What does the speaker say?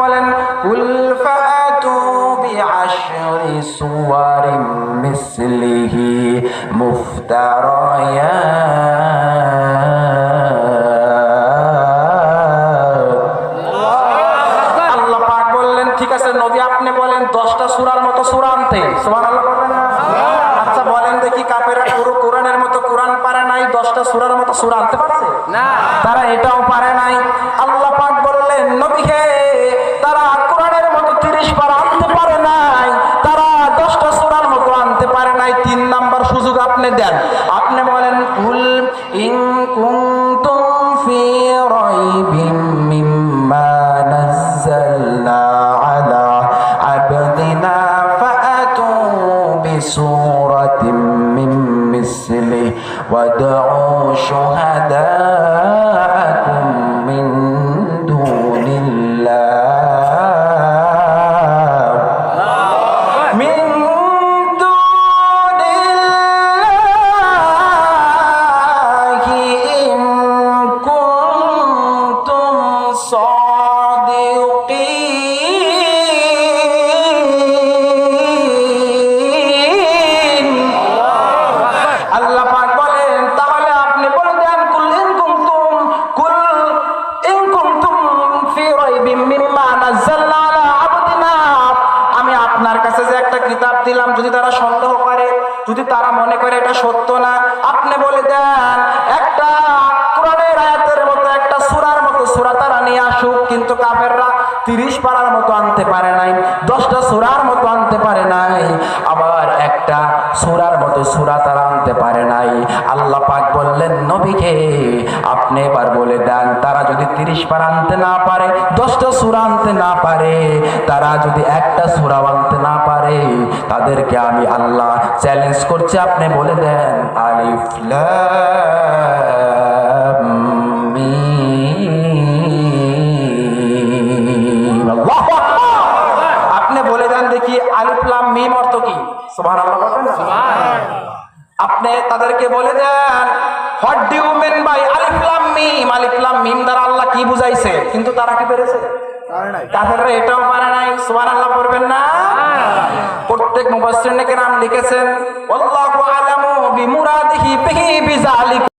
বলেন কুল বিআশরি সুওয়ারিম মিসলিহি আল্লাহ পাক বললেন ঠিক আছে নবী আপনি বলেন দশটা সূরার মতো সূরা আনতে। আচ্ছা বলেন দেখি কাপেরা পুরো কোরআনের মতো কোরআন পারে নাই দশটা সূরার মতো সূরা আনতে পারছে? না। তারা এটাও পারে নাই। আল্লাহ পাক বললেন নবী হে كنتم في ريب مما نزلنا على عبدنا فأتوا بسورة من مثله وادعوا شهداء আমি আপনার কাছে যে একটা কিতাব দিলাম, যদি তারা সন্দেহ করে, যদি তারা মনে করে এটা সত্য না, আপনি বলে দেন, একটা কোরআনের আয়াতের মতো, একটা সূরার মতো, সূরা তারা নিয়ে আসুক, কিন্তু কাফেররা তিরিশ পারার মতো আনতে পারে নাই, দশটা সূরার মতো আনতে পারে নাই, আবার একটা সূরার মতো সূরা তারা আনতে পারে নাই। বললেন নবীকে আপনি এবার বলে দেন তারা যদি তিরিশ পার আনতে না পারে দশটা সূরা আনতে না পারে তারা যদি একটা সূরা আনতে না পারে তাদেরকে আমি আল্লাহ চ্যালেঞ্জ করছি আপনি বলে দেন আলিফ। আপনি বলে দেন দেখি আলিফ লাম মিম অর্থ কি? আপনি তাদেরকে বলে দেন what do you mean by আলিফ লাম মিম আলিফ লাম মিম দ্বারা আল্লাহ কি বুঝাইছে? কিন্তু তারা কি পেরেছে? কাফেররা এটাও পারে নাই। সুবহানাল্লাহ পড়বেন না? প্রত্যেক মুফাসসিরিনে নাম লিখেছেন আল্লাহু আলামু বিমুরাদিহি বিহি বিজালিক